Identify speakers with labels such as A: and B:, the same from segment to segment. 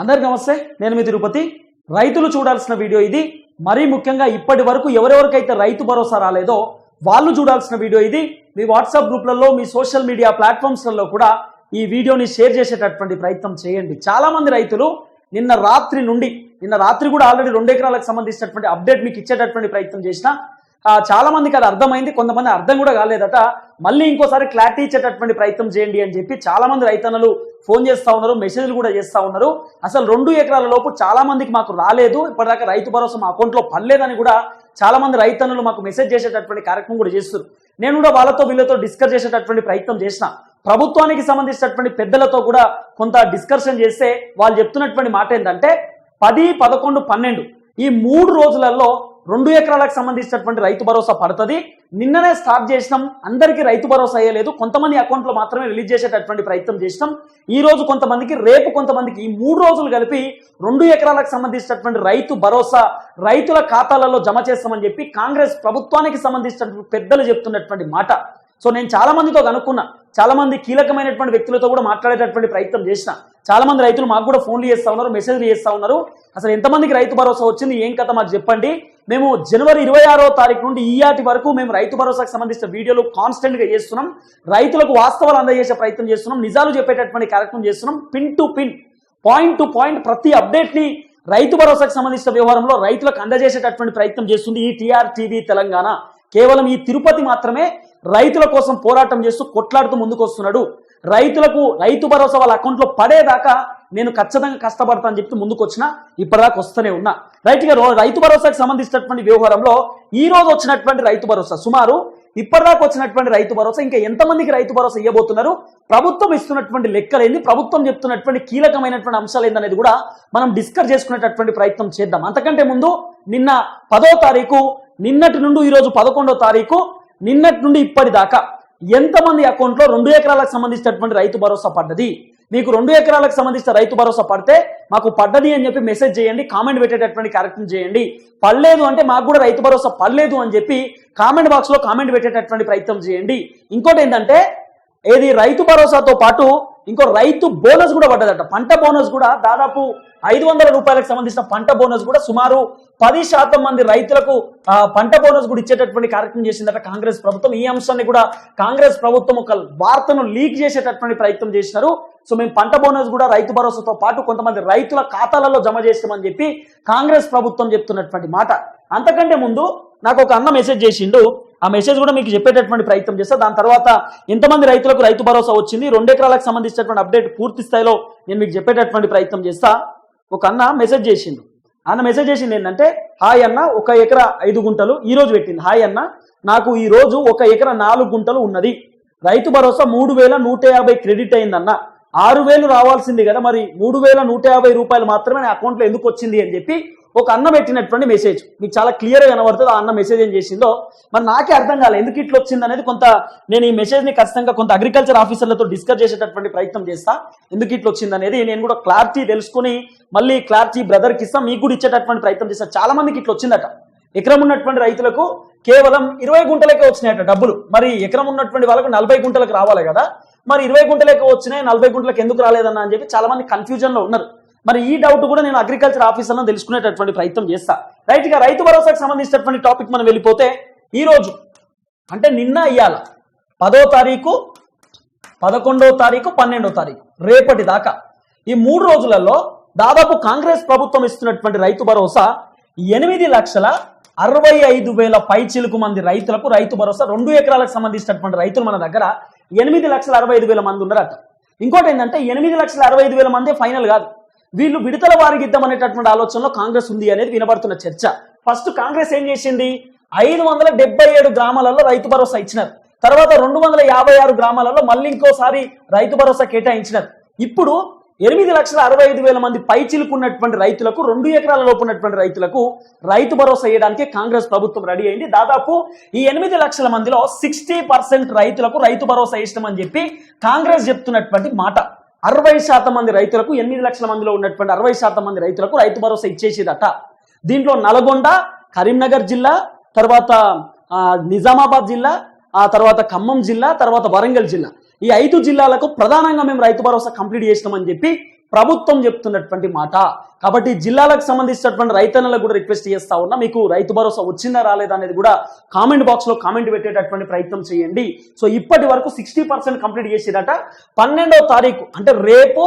A: అందరికి నమస్తే నేను మీ తిరుపతి. రైతులు చూడాల్సిన వీడియో ఇది. మరీ ముఖ్యంగా ఇప్పటి వరకు ఎవరెవరికైతే రైతు భరోసా రాలేదో వాళ్ళు చూడాల్సిన వీడియో ఇది. మీ వాట్సాప్ గ్రూప్లలో మీ సోషల్ మీడియా ప్లాట్ఫామ్స్లలో కూడా ఈ వీడియోని షేర్ చేసేటటువంటి ప్రయత్నం చేయండి. చాలా మంది రైతులు నిన్న రాత్రి నుండి నిన్న రాత్రి కూడా ఆల్రెడీ రెండు ఎకరాలకు సంబంధించినటువంటి అప్డేట్ మీకు ఇచ్చేటటువంటి ప్రయత్నం చేసిన చాలా మందికి అది అర్థమైంది కొంతమంది అర్థం కూడా కాలేదట. మళ్ళీ ఇంకోసారి క్లారిటీ ఇచ్చేటటువంటి ప్రయత్నం చేయండి అని చెప్పి చాలా మంది రైతన్నలు ఫోన్ చేస్తా ఉన్నారు మెసేజ్లు కూడా చేస్తూ ఉన్నారు. అసలు రెండు ఎకరాల లోపు చాలా మందికి మాకు రాలేదు ఇప్పటిదాకా రైతు భరోసా మా అకౌంట్లో పడలేదని కూడా చాలా మంది రైతన్నలు మాకు మెసేజ్ చేసేటటువంటి కార్యక్రమం కూడా చేస్తారు నేను కూడా వాళ్ళతో వీళ్ళతో డిస్కస్ చేసేటటువంటి ప్రయత్నం చేసిన. ప్రభుత్వానికి సంబంధించినటువంటి పెద్దలతో కూడా కొంత డిస్కషన్ చేస్తే వాళ్ళు చెప్తున్నటువంటి మాట ఏంటంటే పది పదకొండు పన్నెండు ఈ మూడు రోజులలో రెండు ఎకరాలకు సంబంధించినటువంటి రైతు భరోసా పడుతుంది. నిన్ననే స్టార్ట్ చేసినాం. అందరికీ రైతు భరోసా అయ్యలేదు. కొంతమంది అకౌంట్లో మాత్రమే రిలీజ్ చేసేటటువంటి ప్రయత్నం చేసినాం. ఈ రోజు కొంతమందికి రేపు కొంతమందికి ఈ మూడు రోజులు కలిపి రెండు ఎకరాలకు సంబంధించినటువంటి రైతు భరోసా రైతుల ఖాతాలలో జమ చేస్తామని చెప్పి కాంగ్రెస్ ప్రభుత్వానికి సంబంధించినటువంటి పెద్దలు చెప్తున్నటువంటి మాట. సో నేను చాలా మందితో కనుక్కున్నా చాలా మంది కీలకమైనటువంటి వ్యక్తులతో కూడా మాట్లాడేటటువంటి ప్రయత్నం చేసిన. చాలా మంది రైతులు మాకు కూడా ఫోన్లు చేస్తా ఉన్నారు మెసేజ్లు చేస్తా ఉన్నారు. అసలు ఎంతమందికి రైతు భరోసా వచ్చింది? ఏం కథ మాకు చెప్పండి. మేము జనవరి ఇరవై ఆరో తారీఖు నుండి ఈయాటి వరకు మేము రైతు భరోసాకు సంబంధించిన వీడియోలు కాన్స్టెంట్గా చేస్తున్నాం. రైతులకు వాస్తవాలు అందజేసే ప్రయత్నం చేస్తున్నాం. నిజాలు చెప్పేటటువంటి కార్యక్రమం చేస్తున్నాం. Pin to pin point to point ప్రతి అప్డేట్ని రైతు భరోసాకు సంబంధించిన వ్యవహారంలో రైతులకు అందజేసేటటువంటి ప్రయత్నం చేస్తుంది ఈ టీఆర్ టీవీ తెలంగాణ. కేవలం ఈ తిరుపతి మాత్రమే రైతుల కోసం పోరాటం చేస్తూ కొట్లాడుతూ ముందుకు వస్తున్నాడు రైతులకు రైతు భరోసా వాళ్ళ అకౌంట్లో పడేదాకా నేను ఖచ్చితంగా కష్టపడతా అని చెప్తూ ముందుకు వచ్చిన ఇప్పటిదాకా వస్తూనే ఉన్నా. రైతుగా రైతు భరోసాకు సంబంధించినటువంటి వ్యవహారంలో ఈ రోజు వచ్చినటువంటి రైతు భరోసా సుమారు ఇప్పటిదాకా వచ్చినటువంటి రైతు భరోసా ఇంకా ఎంతమందికి రైతు భరోసా ఇవ్వబోతున్నారు? ప్రభుత్వం ఇస్తున్నటువంటి లెక్కలేంది ప్రభుత్వం చెప్తున్నటువంటి కీలకమైనటువంటి అంశాలు ఏందనేది కూడా మనం డిస్కస్ చేసుకునేటటువంటి ప్రయత్నం చేద్దాం. అంతకంటే ముందు నిన్న పదో తారీఖు నిన్నటి నుండి ఈరోజు పదకొండో తారీఖు నిన్నటి నుండి ఇప్పటిదాకా ఎంతమంది అకౌంట్లో రెండు ఎకరాలకు సంబంధించినటువంటి రైతు భరోసా పడ్డది? మీకు రెండు ఎకరాలకు సంబంధించిన రైతు భరోసా పడితే మాకు పడ్డది అని చెప్పి మెసేజ్ చేయండి కామెంట్ పెట్టేటటువంటి కార్యక్రమం చేయండి. పడలేదు అంటే మాకు కూడా రైతు భరోసా పడలేదు అని చెప్పి కామెంట్ బాక్స్లో కామెంట్ పెట్టేటటువంటి ప్రయత్నం చేయండి. ఇంకోటి ఏంటంటే ఏది రైతు భరోసాతో పాటు ఇంకో రైతు బోనస్ కూడా పడ్డదట. పంట బోనస్ కూడా దాదాపు ఐదు వందల రూపాయలకు సంబంధించిన పంట బోనస్ కూడా సుమారు పది శాతం మంది రైతులకు పంట బోనస్ కూడా ఇచ్చేటటువంటి కార్యక్రమం చేసిందట కాంగ్రెస్ ప్రభుత్వం. ఈ అంశాన్ని కూడా కాంగ్రెస్ ప్రభుత్వం ఒక వార్తను లీక్ చేసేటటువంటి ప్రయత్నం చేసినారు. సో మేము పంట బోనస్ కూడా రైతు భరోసాతో పాటు కొంతమంది రైతుల ఖాతాలలో జమ చేస్తామని చెప్పి కాంగ్రెస్ ప్రభుత్వం చెప్తున్నటువంటి మాట. అంతకంటే ముందు నాకు ఒక అన్న మెసేజ్ చేసిండు. ఆ మెసేజ్ కూడా మీకు చెప్పేటటువంటి ప్రయత్నం చేస్తా. దాని తర్వాత ఎంతమంది రైతులకు రైతు భరోసా వచ్చింది? రెండు ఎకరాలకు సంబంధించినటువంటి అప్డేట్ పూర్తి స్థాయిలో నేను మీకు చెప్పేటటువంటి ప్రయత్నం చేస్తా. ఒక అన్న మెసేజ్ చేసిండు. అన్న మెసేజ్ చేసింది ఏంటంటే హాయ్ అన్న ఒక ఎకరా ఐదు గుంటలు ఈ రోజు పెట్టింది. హాయ్ అన్న నాకు ఈ రోజు ఒక ఎకరా నాలుగు గుంటలు ఉన్నది. రైతు భరోసా మూడు వేల నూట యాభై క్రెడిట్ అయిందన్న. ఆరు వేలు రావాల్సింది కదా మరి మూడు వేల నూట యాభై రూపాయలు మాత్రమే నా అకౌంట్లో ఎందుకు వచ్చింది? అని చెప్పి ఒక అన్న పెట్టినటువంటి మెసేజ్ మీకు చాలా క్లియర్గా కనబడుతుంది ఆ అన్న మెసేజ్ ఏం చేసిందో. మరి నాకే అర్థం కాలేదు ఎందుకు ఇట్లా వచ్చింది అనేది కొంత నేను ఈ మెసేజ్ని ఖచ్చితంగా కొంత అగ్రికల్చర్ ఆఫీసర్లతో డిస్కస్ చేసేటటువంటి ప్రయత్నం చేస్తా. ఎందుకు ఇట్లా వచ్చింది అనేది నేను కూడా క్లారిటీ తెలుసుకుని మళ్ళీ క్లారిటీ బ్రదర్కి ఇస్తా మీకు కూడా ఇచ్చేటటువంటి ప్రయత్నం చేస్తా. చాలా మందికి ఇట్లా వచ్చిందట. ఎకరం ఉన్నటువంటి రైతులకు కేవలం ఇరవై గుంటలకే వచ్చినాయట డబ్బులు. మరి ఎకరం ఉన్నటువంటి వాళ్ళకు నలభై గుంటలకు రావాలి కదా. మరి ఇరవై గుంటలకు వచ్చినాయి నలభై గుంటలకు ఎందుకు రాలేదన్న అని చెప్పి చాలా మంది కన్ఫ్యూజన్లో ఉన్నారు. మరి ఈ డౌట్ కూడా నేను అగ్రికల్చర్ ఆఫీసర్లో తెలుసుకునేటటువంటి ప్రయత్నం చేస్తా. రైట్ ఇక రైతు భరోసాకు సంబంధించినటువంటి టాపిక్ మనం వెళ్ళిపోతే ఈ రోజు అంటే నిన్న ఇయ్యాల పదో తారీఖు పదకొండో తారీఖు పన్నెండో తారీఖు రేపటి దాకా. ఈ మూడు రోజులలో దాదాపు కాంగ్రెస్ ప్రభుత్వం ఇస్తున్నటువంటి రైతు భరోసా ఎనిమిది లక్షల అరవై ఐదు వేల పైచిలుకు మంది రైతులకు రైతు భరోసా రెండు ఎకరాలకు సంబంధించినటువంటి రైతులు మన దగ్గర ఎనిమిది లక్షల అరవై ఐదు వేల మంది ఉన్నారట. ఇంకోటి ఏంటంటే ఎనిమిది లక్షల అరవై ఐదు వేల మంది ఫైనల్ కాదు. వీళ్ళు విడతల వారికి అనేటటువంటి ఆలోచనలో కాంగ్రెస్ ఉంది అనేది వినబడుతున్న చర్చ. ఫస్ట్ కాంగ్రెస్ ఏం చేసింది? ఐదు వందల డెబ్బై ఏడు గ్రామాలలో రైతు భరోసా ఇచ్చినారు. తర్వాత రెండు వందల యాభై ఆరు గ్రామాలలో మళ్ళీ ఇంకోసారి రైతు భరోసా కేటాయించినారు. ఇప్పుడు ఎనిమిది లక్షల అరవై ఐదు వేల మంది పైచిలుకున్నటువంటి రైతులకు రెండు ఎకరాల లోపు ఉన్నటువంటి రైతులకు రైతు భరోసా ఇవ్వడానికి కాంగ్రెస్ ప్రభుత్వం రెడీ అయింది. దాదాపు ఈ ఎనిమిది లక్షల మందిలో సిక్స్టీ పర్సెంట్ రైతులకు రైతు భరోసా ఇష్టమని చెప్పి కాంగ్రెస్ చెప్తున్నటువంటి మాట. అరవై శాతం మంది రైతులకు ఎనిమిది లక్షల మందిలో ఉన్నటువంటి అరవై శాతం మంది రైతులకు రైతు భరోసా ఇచ్చేసేదట. దీంట్లో నల్గొండ కరీంనగర్ జిల్లా తర్వాత ఆ, నిజామాబాద్ జిల్లా ఆ తర్వాత ఖమ్మం జిల్లా తర్వాత వరంగల్ జిల్లా. ఈ ఐదు జిల్లాలకు ప్రధానంగా మేము రైతు భరోసా కంప్లీట్ చేసినామని చెప్పి ప్రభుత్వం చెప్తున్నటువంటి మాట. కాబట్టి జిల్లాలకు సంబంధించినటువంటి రైతన్నలకు కూడా రిక్వెస్ట్ చేస్తా ఉన్నా. మీకు రైతు భరోసా వచ్చిందా రాలేదా అనేది కూడా కామెంట్ బాక్స్లో కామెంట్ పెట్టేటటువంటి ప్రయత్నం చేయండి. సో ఇప్పటి వరకు సిక్స్టీ పర్సెంట్ కంప్లీట్ చేసేదట పన్నెండవ తారీఖు అంటే రేపు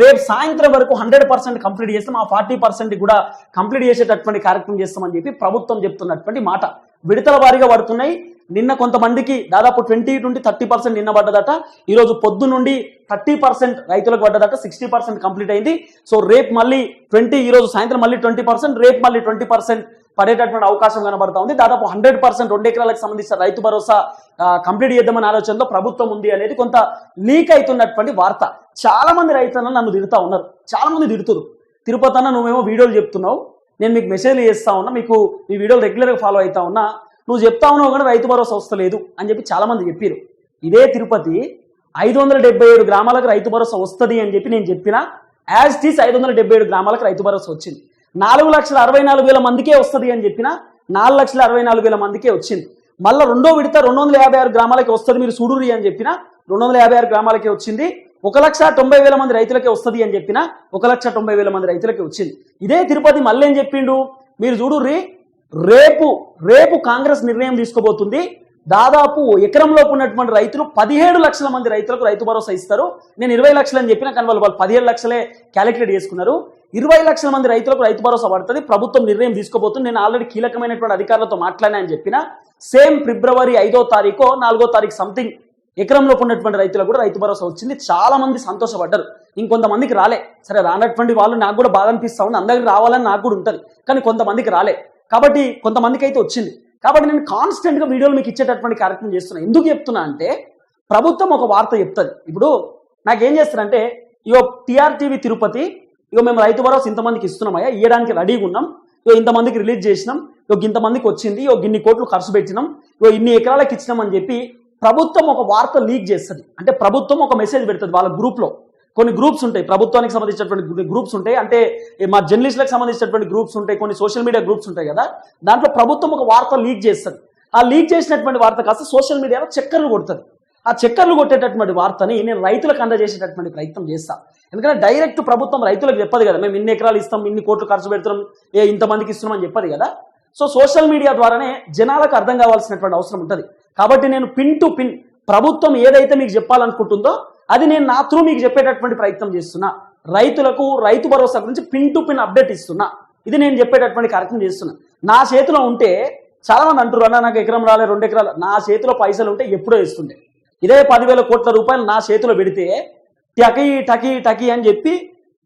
A: రేపు సాయంత్రం వరకు హండ్రెడ్ పర్సెంట్ కంప్లీట్ చేస్తాం. ఆ ఫార్టీ పర్సెంట్ కూడా కంప్లీట్ చేసేటటువంటి కార్యక్రమం చేస్తామని చెప్పి ప్రభుత్వం చెప్తున్నటువంటి మాట. విడతల వారీగా పడుతున్నాయి. నిన్న కొంతమందికి దాదాపు ట్వంటీ నుండి థర్టీ పర్సెంట్ నిన్న పడ్డదట. ఈరోజు పొద్దు నుండి థర్టీ పర్సెంట్ రైతులకు పడ్డదట. సిక్స్టీ పర్సెంట్ కంప్లీట్ అయింది. సో రేపు మళ్ళీ ట్వంటీ ఈరోజు సాయంత్రం మళ్ళీ ట్వంటీ పర్సెంట్ రేపు మళ్ళీ ట్వంటీ పర్సెంట్ పడేటటువంటి అవకాశం కనబడతా ఉంది. దాదాపు హండ్రెడ్ పర్సెంట్ రెండు ఎకరాలకు సంబంధించిన రైతు భరోసా కంప్లీట్ చేద్దామని ఆలోచనలో ప్రభుత్వం ఉంది అనేది కొంత లీక్ అవుతున్నటువంటి వార్త. చాలా మంది రైతులను నన్ను తిడుతా ఉన్నారు. చాలా మంది తిడుతురు. తిరుపతి అన్న నువ్వేమో వీడియోలు చెప్తున్నావు. నేను మీకు మెసేజ్లు చేస్తా ఉన్నా మీకు ఈ వీడియోలు రెగ్యులర్గా ఫాలో అవుతా ఉన్నా. నువ్వు చెప్తా ఉన్నావు కానీ రైతు భరోసా వస్తలేదు అని చెప్పి చాలా మంది చెప్పారు ఇదే తిరుపతి ఐదు వందల డెబ్బై ఏడు గ్రామాలకు రైతు భరోసా వస్తుంది అని చెప్పి నేను చెప్పిన యాజ్ టీస్ ఐదు వందల డెబ్బై ఏడు గ్రామాలకు రైతు భరోసా వచ్చింది. నాలుగు లక్షల అరవై నాలుగు వేల మందికే వస్తుంది అని చెప్పిన నాలుగు లక్షల అరవై నాలుగు వేల మందికే వచ్చింది. మళ్ళీ రెండో విడత రెండు వందల యాభై ఆరు గ్రామాలకి వస్తుంది మీరు చూడురి అని చెప్పిన రెండు వందల యాభై ఆరు గ్రామాలకే వచ్చింది. ఒక లక్ష తొంభై వేల మంది రైతులకే వస్తుంది అని చెప్పిన ఒక లక్ష తొంభై వేల మంది రైతులకే వచ్చింది. ఇదే తిరుపతి మళ్ళీ ఏం చెప్పిండు? మీరు చూడుర్రి రేపు రేపు కాంగ్రెస్ నిర్ణయం తీసుకోబోతుంది. దాదాపు ఎకరంలోపు ఉన్నటువంటి రైతులు పదిహేడు లక్షల మంది రైతులకు రైతు భరోసా ఇస్తారు. నేను ఇరవై లక్షలు అని చెప్పిన కానీ వాళ్ళు వాళ్ళు పదిహేడు లక్షలే క్యాలిక్యులేట్ చేసుకున్నారు. ఇరవై లక్షల మంది రైతులకు రైతు భరోసా పడుతుంది. ప్రభుత్వం నిర్ణయం తీసుకోబోతుంది. నేను ఆల్రెడీ కీలకమైనటువంటి అధికారులతో మాట్లాడినా అని చెప్పిన సేమ్ ఫిబ్రవరి ఐదో తారీఖు నాలుగో తారీఖు సంథింగ్ ఎకరంలోపు ఉన్నటువంటి రైతులకు కూడా రైతు భరోసా వచ్చింది. చాలా మంది సంతోషపడ్డారు. ఇంకొంతమందికి రాలే. సరే రానటువంటి వాళ్ళు నాకు కూడా బాధ అనిపిస్తా ఉంది. అందరికి రావాలని నాకు కూడా ఉంటుంది. కానీ కొంతమందికి రాలే. కాబట్టి కొంతమందికి అయితే వచ్చింది. కాబట్టి నేను కాన్స్టెంట్గా వీడియోలు మీకు ఇచ్చేటటువంటి కార్యక్రమం చేస్తున్నా. ఎందుకు చెప్తున్నా అంటే ప్రభుత్వం ఒక వార్త చెప్తుంది. ఇప్పుడు నాకేం చేస్తారంటే ఇగో టీఆర్టీవీ తిరుపతి ఇగో మేము రైతు భరోసా ఇంతమందికి ఇస్తున్నామయ్యా ఇవ్వడానికి రెడీగా ఉన్నాం. ఇగో ఇంతమందికి రిలీజ్ చేసినాం. ఇగో ఇంతమందికి వచ్చింది. ఇగో ఇన్ని కోట్లు ఖర్చు పెట్టినాం. ఇగో ఇన్ని ఎకరాలకు ఇచ్చినాం అని చెప్పి ప్రభుత్వం ఒక వార్త లీక్ చేస్తుంది. అంటే ప్రభుత్వం ఒక మెసేజ్ పెడుతుంది వాళ్ళ గ్రూప్లో కొన్ని గ్రూప్స్ ఉంటాయి. ప్రభుత్వానికి సంబంధించినటువంటి గ్రూప్స్ ఉంటాయి. అంటే మా జర్నలిస్టులకు సంబంధించినటువంటి గ్రూప్స్ ఉంటాయి. కొన్ని సోషల్ మీడియా గ్రూప్స్ ఉంటాయి కదా. దాంట్లో ప్రభుత్వం ఒక వార్త లీక్ చేస్తుంది. ఆ లీక్ చేసినటువంటి వార్త కాస్త సోషల్ మీడియాలో చక్కర్లు కొడుతుంది. ఆ చక్కర్లు కొట్టేటటువంటి వార్తని నేను రైతులకు అందజేసేటటువంటి ప్రయత్నం చేస్తాను ఎందుకంటే డైరెక్ట్ ప్రభుత్వం రైతులకు చెప్పదు కదా. మేము ఇన్ని ఎకరాలు ఇస్తాం ఇన్ని కోట్లు ఖర్చు పెడుతున్నాం ఏ ఇంతమందికి ఇస్తున్నాం అని చెప్పదు కదా. సో సోషల్ మీడియా ద్వారానే జనాలకు అర్థం కావాల్సినటువంటి అవసరం ఉంటుంది. కాబట్టి నేను పిన్ టు పిన్ ప్రభుత్వం ఏదైతే మీకు చెప్పాలనుకుంటుందో అది నేను నా త్రూ మీకు చెప్పేటటువంటి ప్రయత్నం చేస్తున్నా. రైతులకు రైతు భరోసా గురించి పిన్ టు పిన్ అప్డేట్ ఇస్తున్నా. ఇది నేను చెప్పేటటువంటి కార్యక్రమం చేస్తున్నా. నా చేతిలో ఉంటే చాలా మంది అంటారు అన్న నాకు ఎకరం రాలే రెండు ఎకరాలు. నా చేతిలో పైసలు ఉంటే ఎప్పుడో ఇస్తుండే. ఇదే పదివేల కోట్ల రూపాయలు నా చేతిలో పెడితే టకీ టకీ టకీ అని చెప్పి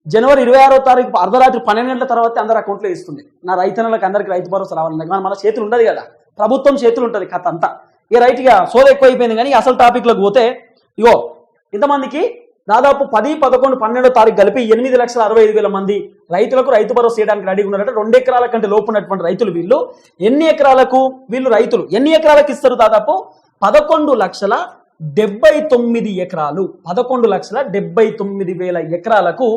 A: జనవరి ఇరవై ఆరో తారీఖు అర్ధరాత్రి పన్నెండు గంటల తర్వాత అందరు అకౌంట్లో ఇస్తుంది నా రైతన్నలకు అందరికి రైతు భరోసా రావాలన్నది మన మన చేతులు ఉండదు కదా. ప్రభుత్వం చేతులు ఉంటుంది కథ అంతా. ఇక రైతుగా సోద ఎక్కువ అయిపోయింది కానీ అసలు టాపిక్లోకి పోతే ఇగో ఇంతమందికి దాదాపు పది పదకొండు పన్నెండో తారీఖు కలిపి ఎనిమిది లక్షల అరవై ఐదు వేల మంది రైతులకు రైతు భరోసా చేయడానికి రెడీగా ఉన్నారంటే రెండు ఎకరాల కంటే లోపు ఉన్నటువంటి రైతులు వీళ్ళు. ఎన్ని ఎకరాలకు వీళ్ళు రైతులు? ఎన్ని ఎకరాలకు ఇస్తారు దాదాపు? పదకొండు లక్షల డెబ్బై తొమ్మిది ఎకరాలు. పదకొండు లక్షల డెబ్బై తొమ్మిది వేల ఎకరాలకు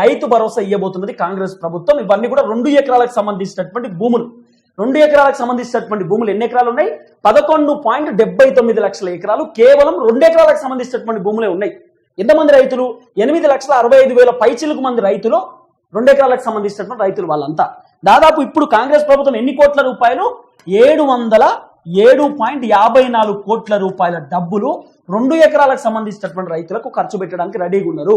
A: రైతు భరోసా ఇవ్వబోతున్నది కాంగ్రెస్ ప్రభుత్వం. ఇవన్నీ కూడా రెండు ఎకరాలకు సంబంధించినటువంటి భూములు. రెండు ఎకరాలకు సంబంధించినటువంటి భూములు ఎన్ని ఎకరాలు ఉన్నాయి? పదకొండు పాయింట్ డెబ్బై తొమ్మిది లక్షల ఎకరాలు. కేవలం రెండు ఎకరాలకు సంబంధించినటువంటి భూములే ఉన్నాయి. ఎంతమంది రైతులు? ఎనిమిది లక్షల అరవై ఐదు వేల పైచిలకు మంది రైతులు రెండు ఎకరాలకు సంబంధించినటువంటి రైతులు వాళ్ళంతా. దాదాపు ఇప్పుడు కాంగ్రెస్ ప్రభుత్వం ఎన్ని కోట్ల రూపాయలు? ఏడు వందల ఏడు పాయింట్ యాభై నాలుగు కోట్ల రూపాయల డబ్బులు రెండు ఎకరాలకు సంబంధించినటువంటి రైతులకు ఖర్చు పెట్టడానికి రెడీగా ఉన్నారు.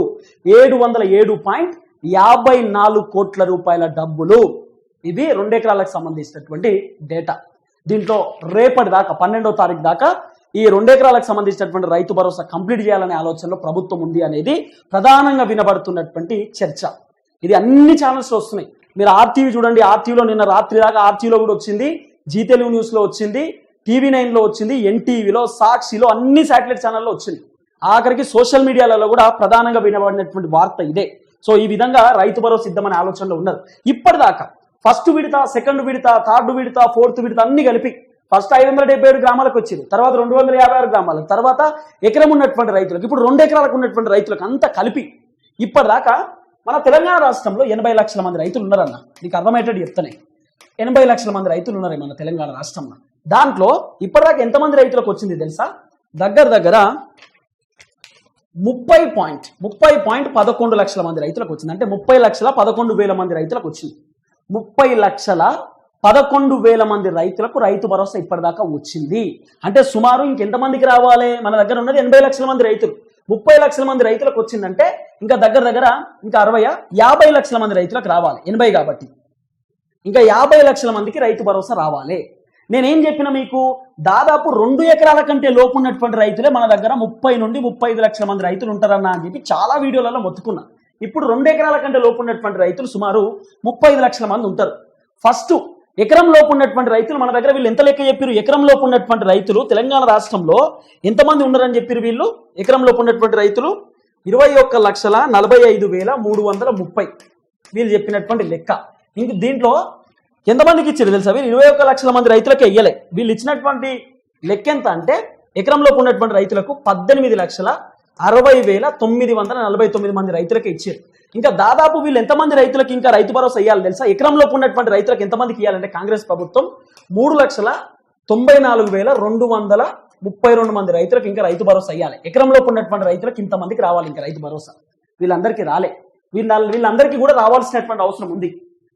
A: ఏడు వందల ఏడు పాయింట్ యాభై నాలుగు కోట్ల రూపాయల డబ్బులు. ఇది రెండు ఎకరాలకు సంబంధించినటువంటి డేటా దీంట్లో రేపటి దాకా పన్నెండో తారీఖు దాకా ఈ రెండు ఎకరాలకు సంబంధించినటువంటి రైతు భరోసా కంప్లీట్ చేయాలనే ఆలోచనలో ప్రభుత్వం ఉంది అనేది ప్రధానంగా వినబడుతున్నటువంటి చర్చ. ఇది అన్ని ఛానల్స్ వస్తున్నాయి. మీరు ఆర్టీవీ చూడండి ఆర్టీవీలో నిన్న రాత్రి దాకా ఆర్టీవీలో కూడా వచ్చింది జీ తెలుగు న్యూస్లో వచ్చింది టీవీ నైన్లో వచ్చింది ఎన్టీవీలో సాక్షిలో అన్ని శాటిలైట్ ఛానల్లో వచ్చింది. ఆఖరికి సోషల్ మీడియాలలో కూడా ప్రధానంగా వినబడినటువంటి వార్త ఇదే. సో ఈ విధంగా రైతు భరోసా సిద్ధమనే ఆలోచనలో ఉన్నారు. ఇప్పటిదాకా ఫస్ట్ విడత సెకండ్ విడత థర్డ్ విడత ఫోర్త్ విడత అన్ని కలిపి ఫస్ట్ ఐదు వందల డెబ్బై ఏడు గ్రామాలకు వచ్చింది. తర్వాత రెండు వందల యాభై ఆరు గ్రామాలకు తర్వాత ఎకరం ఉన్నటువంటి రైతులకు ఇప్పుడు రెండు ఎకరాలకు ఉన్నటువంటి రైతులకు అంతా కలిపి ఇప్పటిదాకా మన తెలంగాణ రాష్ట్రంలో ఎనభై లక్షల మంది రైతులు ఉన్నారన్న. నీకు అర్థమయ్యేటట్టు చెప్తానే ఎనభై లక్షల మంది రైతులు ఉన్నారు మన తెలంగాణ రాష్ట్రంలో. దాంట్లో ఇప్పటిదాకా ఎంతమంది రైతులకు వచ్చింది తెలుసా? దగ్గర దగ్గర ముప్పై పాయింట్ ముప్పై పాయింట్ పదకొండు లక్షల మంది రైతులకు వచ్చింది. అంటే ముప్పై లక్షల పదకొండు వేల మంది రైతులకు వచ్చింది. ముప్పై లక్షల పదకొండు వేల మంది రైతులకు రైతు భరోసా ఇప్పటిదాకా వచ్చింది. అంటే సుమారు ఇంకెంతమందికి రావాలి? మన దగ్గర ఉన్నది ఎనభై లక్షల మంది రైతులు. ముప్పై లక్షల మంది రైతులకు వచ్చిందంటే ఇంకా దగ్గర దగ్గర ఇంకా అరవై యాభై లక్షల మంది రైతులకు రావాలి. ఎనభై కాబట్టి. ఇంకా యాభై లక్షల మందికి రైతు భరోసా రావాలి. నేనేం చెప్పిన మీకు? దాదాపు రెండు ఎకరాల కంటే లోపు ఉన్నటువంటి రైతులే మన దగ్గర ముప్పై నుండి ముప్పై ఐదు లక్షల మంది రైతులు ఉంటారన్న అని చెప్పి చాలా వీడియోలలో మొత్తుకున్నా. ఇప్పుడు రెండు ఎకరాల కంటే లోపు ఉన్నటువంటి రైతులు సుమారు ముప్పై ఐదు లక్షల మంది ఉంటారు. ఫస్ట్ ఎకరం లోపు ఉన్నటువంటి రైతులు మన దగ్గర వీళ్ళు ఎంత లెక్క చెప్పారు ఎకరం లోపు ఉన్నటువంటి రైతులు తెలంగాణ రాష్ట్రంలో ఎంతమంది ఉన్నారని చెప్పారు వీళ్ళు? ఎకరం లోపు ఉన్నటువంటి రైతులు ఇరవై ఒక్క లక్షల నలభై ఐదు వేల మూడు వందల ముప్పై. వీళ్ళు చెప్పినటువంటి లెక్క. ఇంక దీంట్లో ఎంతమందికి ఇచ్చారు తెలుసా వీళ్ళు? ఇరవై ఒక్క లక్షల మంది రైతులకే ఇయ్యలే. వీళ్ళు ఇచ్చినటువంటి లెక్క ఎంత అంటే ఎకరంలోపు ఉన్నటువంటి రైతులకు పద్దెనిమిది లక్షల అరవై వేల తొమ్మిది వందల నలభై తొమ్మిది మంది రైతులకి ఇచ్చారు. ఇంకా దాదాపు వీళ్ళు ఎంతమంది రైతులకు ఇంకా రైతు భరోసా ఇవ్వాలి తెలుసా? ఎకరంలోపు ఉన్నటువంటి రైతులకు ఎంతమందికి ఇవ్వాలంటే కాంగ్రెస్ ప్రభుత్వం మూడు లక్షల తొంభై నాలుగు వేల రెండు వందల ముప్పై రెండు మంది రైతులకు ఇంకా రైతు భరోసా ఇవ్వాలి ఎకరంలోపు ఉన్నటువంటి రైతులకు ఇంతమందికి రావాలి ఇంకా రైతు భరోసా. వీళ్ళందరికీ రాలే. వీళ్ళ వీళ్ళందరికీ కూడా రావాల్సినటువంటి అవసరం ఉంది.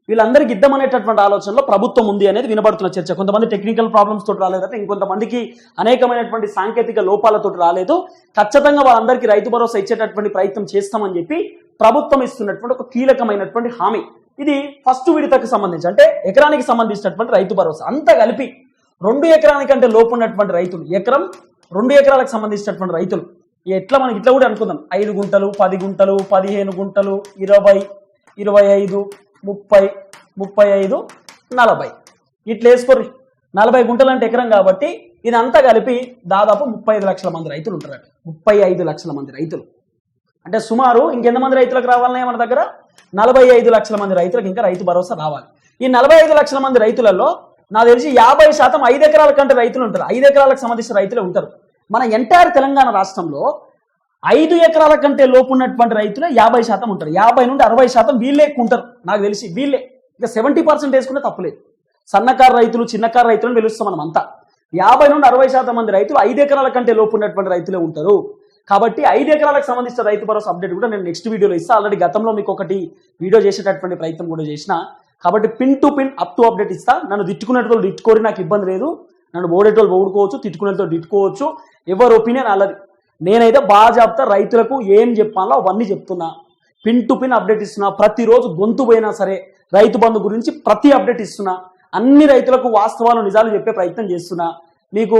A: వీళ్ళందరికీ ఇద్దామనేటటువంటి ఆలోచనలో ప్రభుత్వం ఉంది అనేది వినబడుతున్న చర్చ. కొంతమంది టెక్నికల్ ప్రాబ్లమ్స్ తోటి రాలేదంటే ఇంకొంతమందికి అనేకమైనటువంటి సాంకేతిక లోపాలతో రాలేదు. ఖచ్చితంగా వాళ్ళందరికీ రైతు భరోసా ఇచ్చేటటువంటి ప్రయత్నం చేస్తామని చెప్పి ప్రభుత్వం ఇస్తున్నటువంటి ఒక కీలకమైనటువంటి హామీ. ఇది ఫస్ట్ విడతకు సంబంధించి అంటే ఎకరానికి సంబంధించినటువంటి రైతు భరోసా. అంతా కలిపి రెండు ఎకరానికంటే లోపు ఉన్నటువంటి రైతులు ఎకరం రెండు ఎకరాలకు సంబంధించినటువంటి రైతులు. ఎట్లా మనకి ఇట్లా కూడా అనుకుందాం. ఐదు గుంటలు పది గుంటలు పదిహేను గుంటలు ఇరవై ఇరవై ఐదు ముప్పై ముప్పై ఐదు నలభై. ఇట్లా వేసుకోర్రి. నలభై గుంటలు అంటే ఎకరం కాబట్టి ఇదంతా కలిపి దాదాపు ముప్పై ఐదు లక్షల మంది రైతులు ఉంటారట. ముప్పై ఐదు లక్షల మంది రైతులు. అంటే సుమారు ఇంకెంతమంది రైతులకు రావాలనే మన దగ్గర? నలభై ఐదు లక్షల మంది రైతులకు ఇంకా రైతు భరోసా రావాలి. ఈ నలభై ఐదు లక్షల మంది రైతులలో నాకు తెలిసి యాభై శాతం ఐదు ఎకరాల కంటే రైతులు ఉంటారు. ఐదు ఎకరాలకు సంబంధించిన రైతులే ఉంటారు. మన ఎంటైర్ తెలంగాణ రాష్ట్రంలో ఐదు ఎకరాల కంటే లోపు ఉన్నటువంటి రైతులే యాభై శాతం ఉంటారు. యాభై నుండి అరవై శాతం వీళ్ళే ఉంటారు నాకు తెలిసి వీళ్ళే. ఇంకా సెవెంటీ పర్సెంట్ వేసుకుంటే తప్పులేదు సన్నకారు రైతులు చిన్నకారు రైతులను పిలుస్తాం మనం అంతా. యాభై నుండి అరవై శాతం మంది రైతులు ఐదు ఎకరాల కంటే లోపు ఉన్నటువంటి రైతులే ఉంటారు. కాబట్టి ఐదు ఎకరాలకు సంబంధించిన రైతు భరోసా అప్డేట్ కూడా నేను నెక్స్ట్ వీడియోలో ఇస్తా. ఆల్రెడీ గతంలో మీకు ఒకటి వీడియో చేసేటటువంటి ప్రయత్నం కూడా చేసిన. కాబట్టి pin to pin up to update ఇస్తా. నన్ను తిట్టుకునేటోళ్ళు తిట్టుకోరి నాకు ఇబ్బంది లేదు. నన్ను ఓడేటోళ్ళు ఓడుకోవచ్చు తిట్టుకునేటోళ్ళు తిట్టుకోవచ్చు. ఎవరి ఒపీనియన్ అలాది నేనైతే బాగా చెప్తా రైతులకు ఏం చెప్పాలో అవన్నీ చెప్తున్నా. పిన్ టు పిన్ అప్డేట్ ఇస్తున్నా. ప్రతిరోజు గొంతు పోయినా సరే రైతు బంధు గురించి ప్రతి అప్డేట్ ఇస్తున్నా. అన్ని రైతులకు వాస్తవాలు నిజాలు చెప్పే ప్రయత్నం చేస్తున్నా. మీకు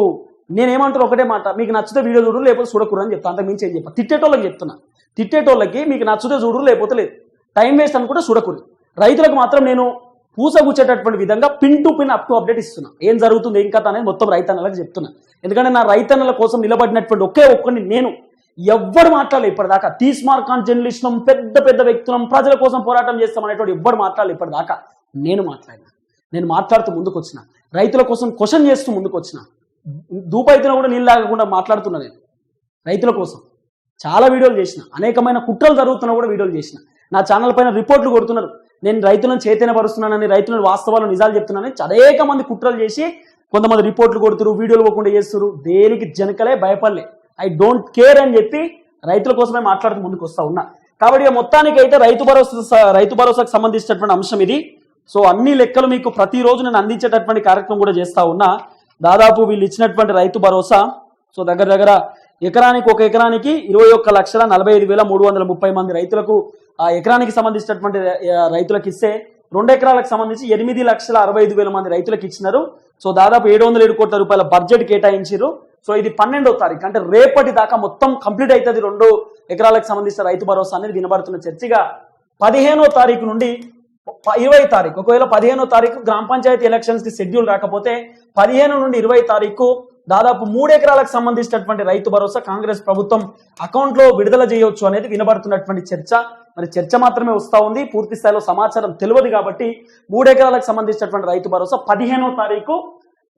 A: నేనేమంటాను ఒకటే మాట మీకు నచ్చితే వీడియో చూడరు లేకపోతే చూడకూడదు అని చెప్తాను అంతకు మించి ఏం చెప్పా? తిట్టేటోళ్ళకి చెప్తున్నా. తిట్టేటోళ్ళకి మీకు నచ్చితే చూడు లేకపోతే లేదు. టైం వేస్ట్ అనుకుంటే చూడకూడదు. రైతులకు మాత్రం నేను పూసగుచ్చేటటువంటి విధంగా pin to pin up to update ఇస్తున్నా. ఏం జరుగుతుంది ఏం కథ అనేది మొత్తం రైతన్నలకు చెప్తున్నా. ఎందుకంటే నా రైతన్నల కోసం నిలబడినటువంటి ఒకే ఒక్కడిని నేను ఎవ్వరు మాట్లాడలేదు ఇప్పటిదాకా. తీస్ మార్కాన్ జర్నలిస్టులం పెద్ద పెద్ద వ్యక్తులం ప్రజల కోసం పోరాటం చేస్తాం అనేటువంటి ఎవ్వరు మాట్లాడలేదు ఇప్పటిదాకా. నేను మాట్లాడినా. నేను మాట్లాడుతూ ముందుకు వచ్చిన రైతుల కోసం క్వశ్చన్ చేస్తూ ముందుకు వచ్చిన దూపైతున కూడా నీళ్ళు తాగకుండా మాట్లాడుతున్నా నేను. రైతుల కోసం. చాలా వీడియోలు చేసిన. అనేకమైన కుట్రలు జరుగుతున్నా కూడా వీడియోలు చేసిన. నా ఛానల్ పైన రిపోర్ట్లు కొడుతున్నారు. నేను రైతులను చైతన్యపరుస్తున్నానని రైతులను వాస్తవాలు నిజాలు చెప్తున్నానని అనేక మంది కుట్రలు చేసి కొంతమంది రిపోర్ట్లు కొడుతురు వీడియోలు పోకుండా చేస్తున్నారు దేనికి జనకలే భయపడలే. ఐ డోంట్ కేర్ అని చెప్పి రైతుల కోసమే మాట్లాడుతూ ముందుకు వస్తా ఉన్నా. కాబట్టి మొత్తానికి అయితే రైతు భరోసా రైతు భరోసాకు సంబంధించినటువంటి అంశం ఇది. సో అన్ని లెక్కలు మీకు ప్రతిరోజు నేను అందించేటటువంటి కార్యక్రమం కూడా చేస్తా ఉన్నా. దాదాపు వీళ్ళు ఇచ్చినటువంటి రైతు భరోసా సో దగ్గర దగ్గర ఎకరానికి ఒక ఎకరానికి ఇరవై ఒక్క లక్షల నలభై ఐదు వేల మూడు వందల ముప్పై మంది రైతులకు ఆ ఎకరానికి సంబంధించినటువంటి రైతులకు ఇస్తే రెండు ఎకరాలకు సంబంధించి ఎనిమిది లక్షల అరవై ఐదు వేల మంది రైతులకు ఇచ్చినారు. సో దాదాపు ఏడు వందల ఏడు కోట్ల రూపాయల బడ్జెట్ కేటాయించారు సో ఇది పన్నెండో తారీఖు అంటే రేపటి దాకా మొత్తం కంప్లీట్ అవుతుంది రెండు ఎకరాలకు సంబంధించిన రైతు భరోసా అనేది వినబడుతున్న చర్చగా. పదిహేనో తారీఖు నుండి ఇరవై తారీఖు ఒకవేళ పదిహేనో తారీఖు గ్రామ పంచాయతీ ఎలక్షన్స్కి షెడ్యూల్ రాకపోతే పదిహేను నుండి ఇరవై తారీఖు దాదాపు మూడు ఎకరాలకు సంబంధించినటువంటి రైతు భరోసా కాంగ్రెస్ ప్రభుత్వం అకౌంట్లో విడుదల చేయవచ్చు అనేది వినబడుతున్నటువంటి చర్చ. మరి చర్చ మాత్రమే వస్తూ ఉంది. పూర్తి స్థాయిలో సమాచారం తెలియదు కాబట్టి మూడు ఎకరాలకు సంబంధించినటువంటి రైతు భరోసా పదిహేనో తారీఖు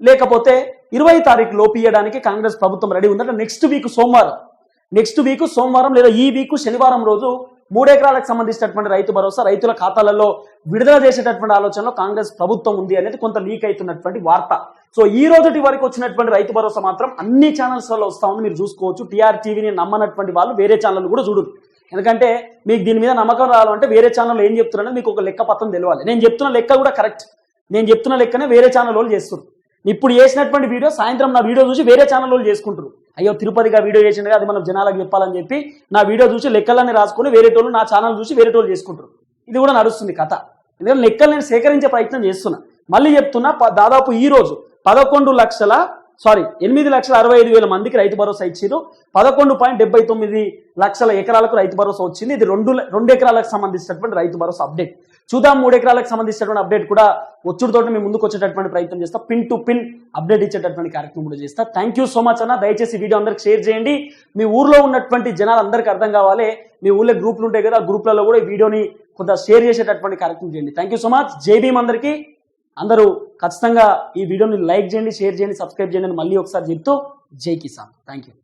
A: లేకపోతే ఇరవై తారీఖు లోపియడానికి కాంగ్రెస్ ప్రభుత్వం రెడీ ఉందంటే నెక్స్ట్ వీక్ సోమవారం. నెక్స్ట్ వీక్ సోమవారం లేదా ఈ వీక్ శనివారం రోజు మూడు ఎకరాలకు సంబంధించినటువంటి రైతు భరోసా రైతుల ఖాతాలలో విడుదల చేసేటటువంటి ఆలోచనలో కాంగ్రెస్ ప్రభుత్వం ఉంది అనేది కొంత లీక్ అవుతున్నటువంటి వార్త. సో ఈ రోజుటి వరకు వచ్చినటువంటి రైతు భరోసా మాత్రం అన్ని ఛానల్స్ వస్తా ఉంది. మీరు చూసుకోవచ్చు. టీఆర్ టీవీని నమ్మనటువంటి వాళ్ళు వేరే ఛానల్ కూడా చూడరు. ఎందుకంటే మీకు దీని మీద నమ్మకం రావాలంటే వేరే ఛానల్ ఏం చెప్తున్నారో మీకు ఒక లెక్క పత్రం తెలియాలి. నేను చెప్తున్న లెక్క కూడా కరెక్ట్ నేను చెప్తున్న లెక్కనే వేరే ఛానల్ వాళ్ళు చేస్తున్నారు. ఇప్పుడు చేసినటువంటి వీడియో సాయంత్రం నా వీడియో చూసి వేరే ఛానల్ వాళ్ళు చేసుకుంటారు అయ్యో తిరుపతిగా వీడియో చేసిండగా అది మనం జనాలకు చెప్పాలని చెప్పి నా వీడియో చూసి లెక్కలన్నీ రాసుకొని వేరే టోళ్ళు నా ఛానల్ చూసి వేరే టోళ్ళు చేసుకుంటారు ఇది కూడా నడుస్తుంది కథ. ఎందుకంటే లెక్కలు నేను సేకరించే ప్రయత్నం చేస్తున్నా. మళ్ళీ చెప్తున్నా ప- దాదాపు ఈ రోజు పదకొండు లక్షల సారీ ఎనిమిది లక్షల అరవై ఐదు వేల మందికి రైతు భరోసా ఇచ్చారు పదకొండు పాయింట్ డెబ్బై తొమ్మిది లక్షల ఎకరాలకు రైతు భరోసా వచ్చింది. ఇది రెండు రెండు ఎకరాలకు సంబంధించినటువంటి రైతు భరోసా అప్డేట్. చూద్దాం మూడు ఎకరాలకు సంబంధించినటువంటి అప్డేట్ కూడా వచ్చుడుతో మేము ముందుకు వచ్చేటటువంటి ప్రయత్నం చేస్తా. పిన్ టు పిన్ అప్డేట్ ఇచ్చేటటువంటి కార్యక్రమం కూడా చేస్తా. థ్యాంక్ యూ సో మచ్ అన్న. దయచేసి వీడియో అందరికి షేర్ చేయండి. మీ ఊర్లో ఉన్నటువంటి జనాలందరికీ అర్థం కావాలి. మీ ఊళ్ళో గ్రూపులు ఉంటాయి కదా గ్రూప్లలో కూడా ఈ వీడియోని కొంత షేర్ చేసేటటువంటి కార్యక్రమం చేయండి. థ్యాంక్ యూ సో మచ్ జై భీమ్ అందరికీ. అందరూ ఖచ్చితంగా ఈ వీడియోని లైక్ చేయండి షేర్ చేయండి సబ్స్క్రైబ్ చేయండి మళ్ళీ ఒకసారి చెప్తూ జై కిసాన్. Thank you